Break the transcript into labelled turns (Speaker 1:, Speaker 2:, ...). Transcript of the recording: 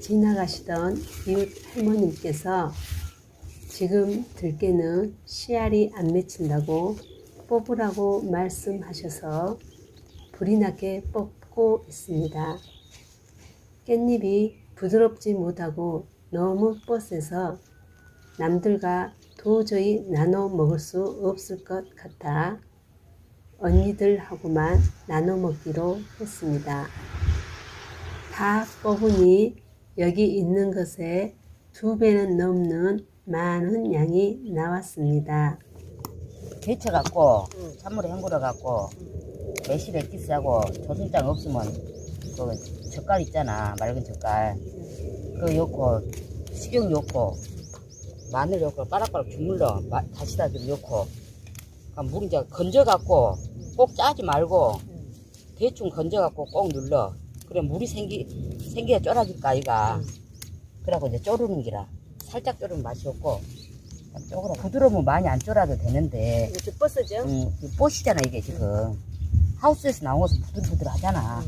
Speaker 1: 지나가시던 이웃 할머님께서 지금 들깨는 씨알이 안 맺힌다고 뽑으라고 말씀하셔서 불이 나게 뽑고 있습니다. 깻잎이 부드럽지 못하고 너무 뻗어서 남들과 도저히 나눠 먹을 수 없을 것 같아 언니들하고만 나눠 먹기로 했습니다. 다 뽑으니 여기 있는 것에 두 배는 넘는 많은 양이 나왔습니다.
Speaker 2: 데쳐갖고 찬물에 헹궈갖고 매실에 끼스하고 조순장 없으면 그 젓갈 있잖아 맑은 젓갈. 그거 넣고 식용 넣고 마늘 넣고 빠락빠락 주물러 마- 다시다 좀 넣고 그러니까 물 이제 건져갖고 꼭 짜지 말고 대충 건져갖고 꼭 눌러 그래 물이 생기 생기야 쫄아질까 아이가. 그래갖고 이제 쪼르는 기라. 살짝 쪼르면 맛이 없고. 쪼그라 부드러우면 많이 안 쫄아도 되는데.
Speaker 1: 이렇게 뻗어죠?
Speaker 2: 음, 그 뽀시잖아 이게 지금. 하우스에서 나온 것은 부들부들 하잖아